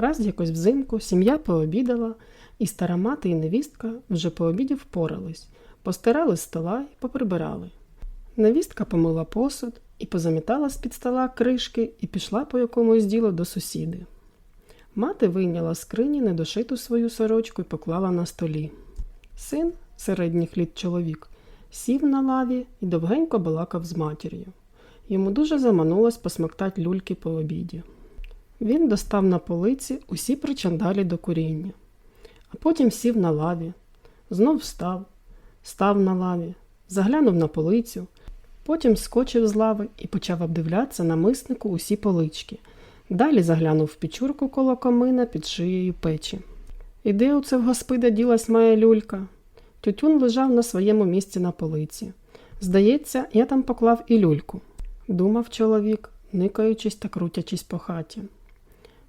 Раз якось взимку сім'я пообідала, і стара мати і невістка вже по обіді впорались, постирали з стола і поприбирали. Невістка помила посуд і позамітала з-під стола кришки і пішла по якомусь ділу до сусіди. Мати вийняла з скрині недошиту свою сорочку і поклала на столі. Син, середніх літ чоловік, сів на лаві і довгенько балакав з матір'ю. Йому дуже заманулось посмоктать люльки по обіді. Він достав на полиці усі причандалі до куріння, а потім сів на лаві, знов встав, став на лаві, заглянув на полицю, потім скочив з лави і почав обдивлятися на миснику усі полички. Далі заглянув в пічурку коло комина під шиєю печі. І де оце в господа ділась моя люлька? Тютюн лежав на своєму місці на полиці. Здається, я там поклав і люльку, думав чоловік, никаючись та крутячись по хаті.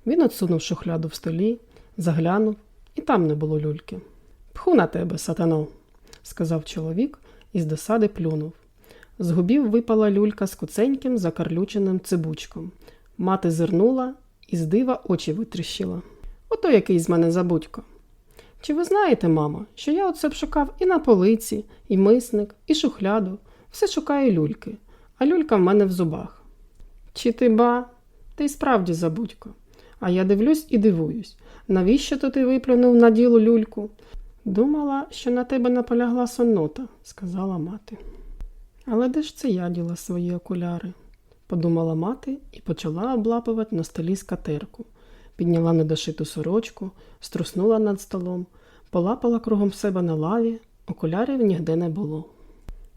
Він отсунув шухляду в столі, заглянув, і там не було люльки. Пху на тебе, сатано, сказав чоловік і з досади плюнув. З губів випала люлька з куценьким закарлюченим цибучком. Мати зирнула і з дива очі витріщила. Ото який з мене забудько. Чи ви знаєте, мамо, що я оце б шукав і на полиці, і мисник, і шухляду, все шукаю люльки, а люлька в мене в зубах. Чи ти ба? Ти й справді забудько. А я дивлюсь і дивуюсь. Навіщо то ти виплюнув на ділу люльку? Думала, що на тебе наполягла соннота, сказала мати. Але де ж це я діла свої окуляри? подумала мати і почала облапувати на столі скатерку. Підняла недошиту сорочку, струснула над столом, полапала кругом себе на лаві, окулярів нігде не було.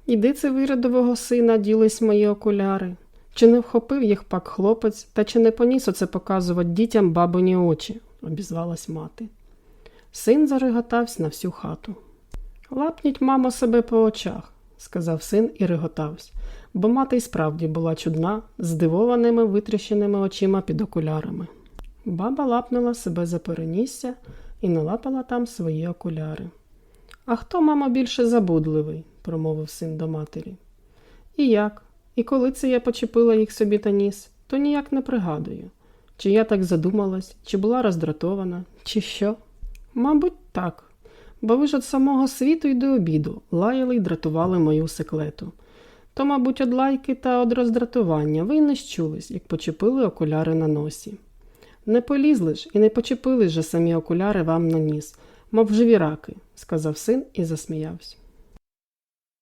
Іди це виродового сина, ділись мої окуляри. Чи не вхопив їх пак хлопець, та чи не поніс оце показувати дітям бабині очі, обізвалась мати. Син зареготався на всю хату. Лапніть, мамо, себе по очах, сказав син і реготався, бо мати й справді була чудна, здивованими витріщеними очима під окулярами. Баба лапнула себе за перенісся і налапала там свої окуляри. А хто, мамо, більше забудливий? промовив син до матері. І як? І коли це я почепила їх собі та ніс, то ніяк не пригадую. Чи я так задумалась, чи була роздратована, чи що? Мабуть, так. Бо ви ж від самого світу й до обіду лаяли й дратували мою секлету. То, мабуть, од лайки та од роздратування ви й не щулись, як почепили окуляри на носі. Не полізли ж і не почепили ж самі окуляри вам на ніс, мов живі раки, сказав син і засміявся.